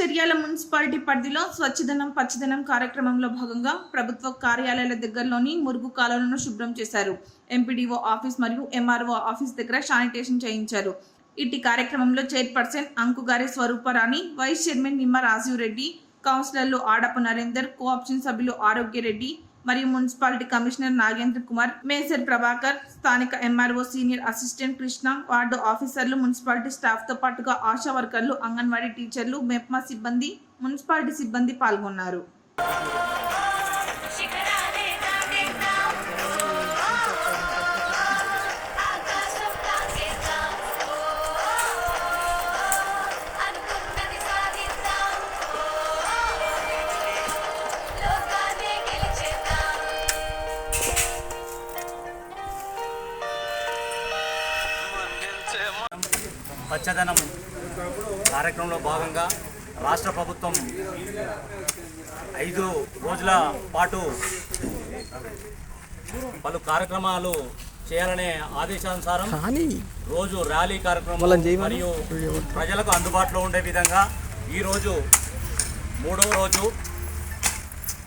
Cheriyal municipality పరిధిలో స్వచ్ఛదనం పచ్చదనం కార్యక్రమంలో భాగంగా ప్రభుత్వ కార్యాలయాల దగ్గరలోని మురుగు కాలువలను శుభ్రం చేశారు. ఎంపీడీఓ ఆఫీస్ మరియు ఎంఆర్ఓ ఆఫీస్ దగ్గర శానిటేషన్ చేయించారు. ఇట్టి కార్యక్రమంలో chairperson Ankugari Swaruparani vice chairman Nimma Rajiv Reddy కౌన్సిలర్లు ఆడపు నరేందర్ కోఆప్షన్ సభ్యులు ఆరోగ్యరెడ్డి మరియు మున్సిపాలిటీ కమిషనర్ నాగేంద్ర కుమార్ మేసర్ ప్రభాకర్ స్థానిక MRO senior assistant Krishna ward ఆఫీసర్లు మున్సిపాలిటీ స్టాఫ్తో పాటుగా ఆశా వర్కర్లు అంగన్వాడీ టీచర్లు మెప్మా సిబ్బంది మున్సిపాలిటీ సిబ్బంది పాల్గొన్నారు. పచ్చదనం కార్యక్రమంలో భాగంగా రాష్ట్ర ప్రభుత్వం ఐదు రోజుల పాటు పలు కార్యక్రమాలు చేయాలనే ఆదేశానుసారం రోజు ర్యాలీ కార్యక్రమం మరియు ప్రజలకు అందుబాటులో ఉండే విధంగా ఈరోజు మూడవ రోజు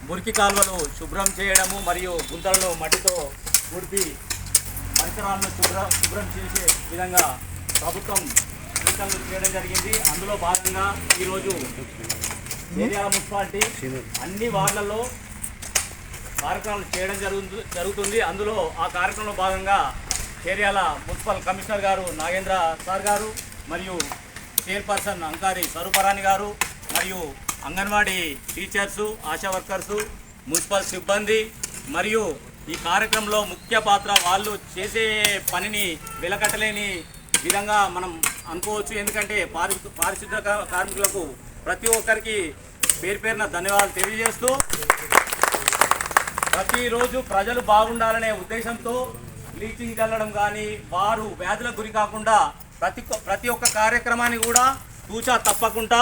మురికి కాలువలు శుభ్రం చేయడము మరియు గుంతలను మట్టితో గుడిపి పరిసరాలను శుభ్రం శుభ్రం చేసే విధంగా ప్రభుత్వం సూచనలు చేయడం జరిగింది. అందులో భాగంగా ఈరోజు ఏరియా మున్సిపాలిటీ అన్ని వార్డులలో కార్యక్రమాలు చేయడం జరుగు జరుగుతుంది. అందులో ఆ కార్యక్రమంలో భాగంగా ఏరియాల మున్సిపల్ కమిషనర్ గారు నాగేంద్ర సార్ గారు మరియు చైర్పర్సన్ అంకారి స్వరూపరాణి గారు మరియు anganwadi teachers ASHA workers municipal సిబ్బంది మరియు ఈ కార్యక్రమంలో ముఖ్య పాత్ర వాళ్ళు చేసే పనిని వెలకట్టలేని విధంగా మనం అనుకోవచ్చు. ఎందుకంటే పారి పారిశుద్ధ కార్మికులకు ప్రతి ఒక్కరికి పేరు పేరున ధన్యవాదాలు తెలియజేస్తూ ప్రతిరోజు ప్రజలు బాగుండాలనే ఉద్దేశంతో బ్లీచింగ్ చల్లడం కానీ వారు వ్యాధులకు గురి కాకుండా ప్రతి ప్రతి ఒక్క కార్యక్రమాన్ని కూడా తూచా తప్పకుండా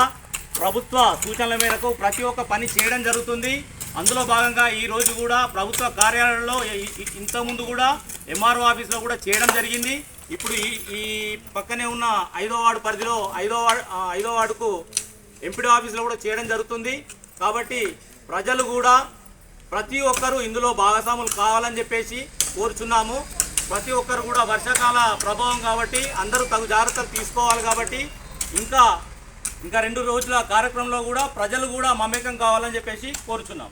ప్రభుత్వ సూచనల మేరకు ప్రతి ఒక్క పని చేయడం జరుగుతుంది. అందులో భాగంగా ఈరోజు కూడా ప్రభుత్వ కార్యాలయంలో ఇంతకుముందు కూడా ఎంఆర్ఓ ఆఫీస్లో కూడా చేయడం జరిగింది. ఇప్పుడు ఈ ఈ పక్కనే ఉన్న ఐదో వార్డు పరిధిలో ఐదో వార్డు ఐదో వార్డుకు ఎంపీడీ ఆఫీస్లో కూడా చేయడం జరుగుతుంది. కాబట్టి ప్రజలు కూడా ప్రతి ఒక్కరూ ఇందులో భాగస్వాములు కావాలని చెప్పేసి కోరుచున్నాము. ప్రతి ఒక్కరు కూడా వర్షాకాల ప్రభావం కాబట్టి అందరూ తగు జాగ్రత్తలు తీసుకోవాలి కాబట్టి ఇంకా ఇంకా రెండు రోజుల కార్యక్రమంలో కూడా ప్రజలు కూడా మమేకం కావాలని చెప్పేసి కోరుచున్నాం.